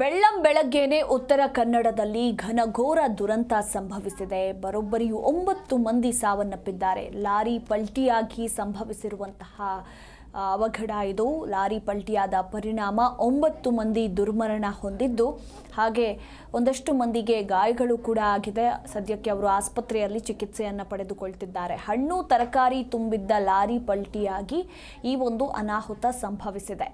ಬೆಳ್ಳಂ ಬೆಳಗ್ಗೆನೆ ಉತ್ತರ ಕನ್ನಡದಲ್ಲಿ ಘನಘೋರ ದುರಂತ ಸಂಭವಿಸಿದೆ. ಬರೋಬ್ಬರಿ ಒಂಬತ್ತು ಮಂದಿ ಸಾವನ್ನಪ್ಪಿದ್ದಾರೆ. ಲಾರಿ ಪಲ್ಟಿಯಾಗಿ ಸಂಭವಿಸಿರುವಂತಹ ಅವಘಡ ಇದು ಲಾರಿ ಪಲ್ಟಿಯಾದ ಪರಿಣಾಮ. ಒಂಬತ್ತು ಮಂದಿ ದುರ್ಮರಣ ಹೊಂದಿದ್ದು, ಹಾಗೆ ಒಂದಷ್ಟು ಮಂದಿಗೆ ಗಾಯಗಳು ಕೂಡ ಆಗಿದೆ. ಸದ್ಯಕ್ಕೆ ಅವರು ಆಸ್ಪತ್ರೆಯಲ್ಲಿ ಚಿಕಿತ್ಸೆಯನ್ನು ಪಡೆದುಕೊಳ್ತಿದ್ದಾರೆ. ಹಣ್ಣು ತರಕಾರಿ ತುಂಬಿದ್ದ ಲಾರಿ ಪಲ್ಟಿಯಾಗಿ ಈ ಒಂದು ಅನಾಹುತ ಸಂಭವಿಸಿದೆ.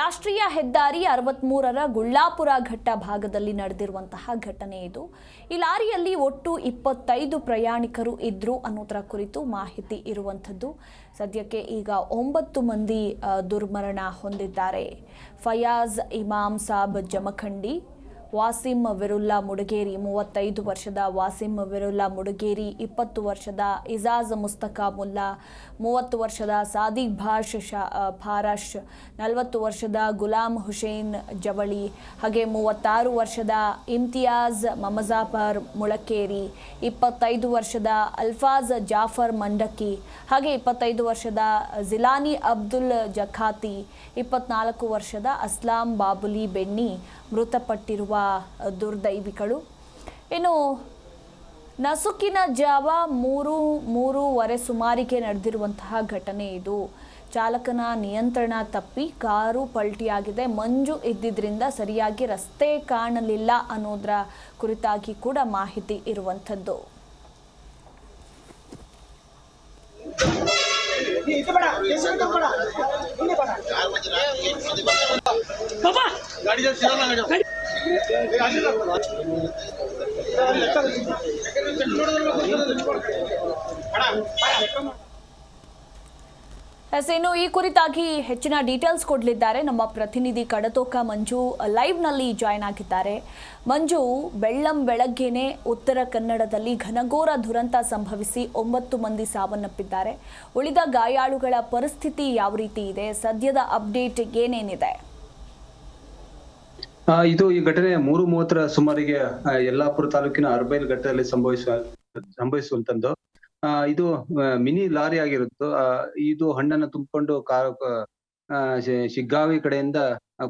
ರಾಷ್ಟ್ರೀಯ ಹೆದ್ದಾರಿ ಅರವತ್ಮೂರರ ಗುಳ್ಳಾಪುರ ಘಟ್ಟ ಭಾಗದಲ್ಲಿ ನಡೆದಿರುವಂತಹ ಘಟನೆ ಇದು. ಈ ಲಾರಿಯಲ್ಲಿ ಒಟ್ಟು ಇಪ್ಪತ್ತೈದು ಪ್ರಯಾಣಿಕರು ಇದ್ರು ಅನ್ನೋದರ ಕುರಿತು ಮಾಹಿತಿ ಇರುವಂಥದ್ದು. ಸದ್ಯಕ್ಕೆ ಈಗ ಒಂಬತ್ತು ಮಂದಿ ದುರ್ಮರಣ ಹೊಂದಿದ್ದಾರೆ. ಫಯಾಜ್ ಇಮಾಮ್ ಸಾಬ್ ಜಮಖಂಡಿ ವಾಸಿಂ ವಿರುಲ್ಲಾ ಮುಡಗೇರಿ ಮೂವತ್ತೈದು ವರ್ಷದ ವಾಸಿಂ ವಿರುಲ್ಲಾ ಮುಡಗೇರಿ ಇಪ್ಪತ್ತು ವರ್ಷದ ಇಜಾಜ್ ಮುಸ್ತಕಾ ಮುಲ್ಲಾ, ಮೂವತ್ತು ವರ್ಷದ ಸಾದಿಕ್ ಭಾಷ್ ಶಾ ಭಾರಾಶ್, ನಲವತ್ತು ವರ್ಷದ ಗುಲಾಮ್ ಹುಸೇನ್ ಜವಳಿ, ಹಾಗೆ ಮೂವತ್ತಾರು ವರ್ಷದ ಇಮ್ತಿಯಾಜ್ ಮಮಜಾಫರ್ ಮುಳಕೇರಿ ಇಪ್ಪತ್ತೈದು ವರ್ಷದ ಅಲ್ಫಾಜ್ ಜಾಫರ್ ಮಂಡಕ್ಕಿ, ಹಾಗೆ ಇಪ್ಪತ್ತೈದು ವರ್ಷದ ಜಿಲಾನಿ ಅಬ್ದುಲ್ ಜಖಾತಿ, ಇಪ್ಪತ್ನಾಲ್ಕು ವರ್ಷದ ಅಸ್ಲಾಂ ಬಾಬುಲಿ ಬೆನ್ನಿ ಮೃತಪಟ್ಟಿರುವ ದುರ್ದೈವಿಗಳು. ಇನ್ನು ನಸುಕಿನ ಜಾವ ಮೂರು ಮೂರುವರೆ ಸುಮಾರಿಗೆ ನಡೆದಿರುವಂತಹ ಘಟನೆ ಇದು. ಚಾಲಕನ ನಿಯಂತ್ರಣ ತಪ್ಪಿ ಕಾರು ಪಲ್ಟಿಯಾಗಿದೆ. ಮಂಜು ಇದ್ದಿದ್ರಿಂದ ಸರಿಯಾಗಿ ರಸ್ತೆ ಕಾಣಲಿಲ್ಲ ಅನ್ನೋದರ ಕುರಿತಾಗಿ ಕೂಡ ಮಾಹಿತಿ ಇರುವಂಥದ್ದು. ಇದು ಎಸ್ ಇನ್ನು ಈ ಕುರಿತಾಗಿ ಹೆಚ್ಚಿನ ಡೀಟೇಲ್ಸ್ ಕೊಡಲಿದ್ದಾರೆ. ನಮ್ಮ ಪ್ರತಿನಿಧಿ ಕಡತೋಕ ಮಂಜು ಲೈವ್ನಲ್ಲಿ ಜಾಯ್ನ್ ಆಗಿದ್ದಾರೆ. ಮಂಜು, ಬೆಳ್ಳಂ ಬೆಳಗ್ಗೆನೆ ಉತ್ತರ ಕನ್ನಡದಲ್ಲಿ ಘನಘೋರ ದುರಂತ ಸಂಭವಿಸಿ ಒಂಬತ್ತು ಮಂದಿ ಸಾವನ್ನಪ್ಪಿದ್ದಾರೆ. ಉಳಿದ ಗಾಯಾಳುಗಳ ಪರಿಸ್ಥಿತಿ ಯಾವ ರೀತಿ ಇದೆ? ಸದ್ಯದ ಅಪ್ಡೇಟ್ ಏನೇನಿದೆ? ಇದು ಈ ಘಟನೆ ಮೂರು ಮೂವತ್ತರ ಸುಮಾರಿಗೆ ಯಲ್ಲಾಪುರ ತಾಲೂಕಿನ ಅರ್ಬೈಲ್ ಘಟ್ಟದಲ್ಲಿ ಸಂಭವಿಸುವ ಸಂಭವಿಸುವಂತದ್ದು. ಇದು ಮಿನಿ ಲಾರಿ ಆಗಿರುತ್ತೆ ಇದು ಹಣ್ಣನ್ನು ತುಂಬಿಕೊಂಡು ಕಾ ಆ, ಶಿ- ಶಿಗ್ಗಾವಿ ಕಡೆಯಿಂದ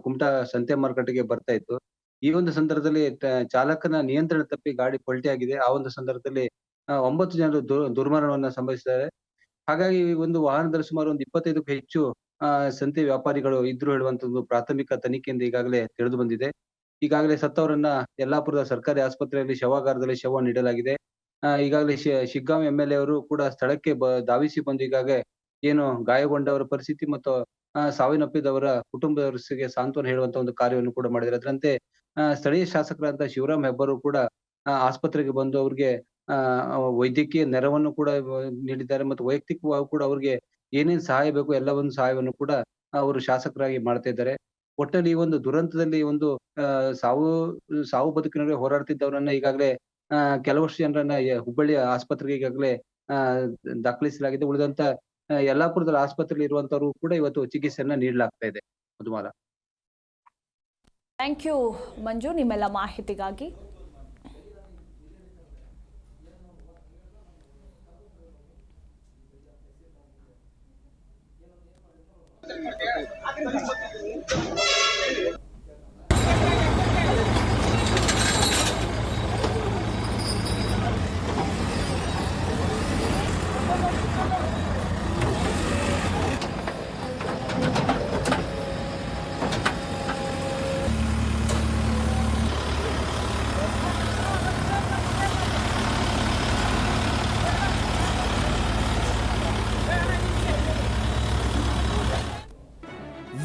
ಕುಮಟಾ ಸಂತೆ ಮಾರುಕಟ್ಟೆಗೆ ಬರ್ತಾ ಇತ್ತು. ಈ ಒಂದು ಸಂದರ್ಭದಲ್ಲಿ ಚಾಲಕನ ನಿಯಂತ್ರಣ ತಪ್ಪಿ ಗಾಡಿ ಪಲ್ಟಿ ಆಗಿದೆ ಆ ಒಂದು ಸಂದರ್ಭದಲ್ಲಿ ಒಂಬತ್ತು ಜನರು ದುರ್ ದುರ್ಮರಣವನ್ನ ಸಂಭವಿಸಿದ್ದಾರೆ. ಹಾಗಾಗಿ ಒಂದು ವಾಹನದಲ್ಲಿ ಸುಮಾರು ಒಂದು ಇಪ್ಪತ್ತೈದಕ್ಕೂ ಹೆಚ್ಚು ಆ, ಸಂತೆ ವ್ಯಾಪಾರಿಗಳು ಇದ್ರು ಹೇಳುವಂತದ್ದು ಪ್ರಾಥಮಿಕ ತನಿಖೆಯಿಂದ ಈಗಾಗಲೇ ತಿಳಿದು ಬಂದಿದೆ. ಈಗಾಗಲೇ ಸತ್ತವರನ್ನ ಯಲ್ಲಾಪುರದ ಸರ್ಕಾರಿ ಆಸ್ಪತ್ರೆಯಲ್ಲಿ ಶವಾಗಾರದಲ್ಲಿ ಶವ ನೀಡಲಾಗಿದೆ. ಈಗಾಗಲೇ ಶಿ- ಶಿಗ್ಗಾಂವ್ ಎಂ ಎಲ್ ಅವರು ಕೂಡ ಸ್ಥಳಕ್ಕೆ ಬ, ಧಾವಿಸಿ ಬಂದು ಈಗಾಗಲೇ ಏನು ಗಾಯಗೊಂಡವರ ಪರಿಸ್ಥಿತಿ ಮತ್ತು ಸಾವಿನಪ್ಪಿದವರ ಕುಟುಂಬದವರಿಗೆ ಸಾಂತ್ವನ ಹೇಳುವಂತ ಒಂದು ಕಾರ್ಯವನ್ನು ಕೂಡ ಮಾಡಿದ್ದಾರೆ. ಅದರಂತೆ ಸ್ಥಳೀಯ ಶಾಸಕರಾದಂತ ಶಿವರಾಮ್ ಹೆಬ್ಬರು ಕೂಡ ಆಸ್ಪತ್ರೆಗೆ ಬಂದು ಅವ್ರಿಗೆ ವೈದ್ಯಕೀಯ ನೆರವನ್ನು ಕೂಡ ನೀಡಿದ್ದಾರೆ ಮತ್ತು ವೈಯಕ್ತಿಕವಾಗಿ ಕೂಡ ಅವ್ರಿಗೆ ಏನೇನ್ ಸಹಾಯ ಬೇಕು ಎಲ್ಲವನ್ನು ಸಹಾಯವನ್ನು ಕೂಡ ಅವರು ಶಾಸಕರಾಗಿ ಮಾಡ್ತಾ ಇದ್ದಾರೆ. ಒಟ್ಟಲ್ಲಿ ಈ ಒಂದು ದುರಂತದಲ್ಲಿ ಒಂದು ಸಾವು ಸಾವು ಬದುಕಿನಲ್ಲಿ ಹೋರಾಡ್ತಿದ್ದವರನ್ನ ಈಗಾಗಲೇ ಕೆಲವಷ್ಟು ಜನರನ್ನ ಹುಬ್ಬಳ್ಳಿ ಆಸ್ಪತ್ರೆಗೆ ಈಗಾಗಲೇ ದಾಖಲಿಸಲಾಗಿದೆ. ಉಳಿದಂತ ಯಲ್ಲಾಪುರದ ಆಸ್ಪತ್ರೆಯಲ್ಲಿ ಇರುವಂತವರು ಕೂಡ ಇವತ್ತು ಚಿಕಿತ್ಸೆಯನ್ನ ನೀಡಲಾಗ್ತಾ ಇದೆ. ಮಧುಮಾಲ. Thank you Manju. ನಿಮ್ಮೆಲ್ಲ ಮಾಹಿತಿಗಾಗಿ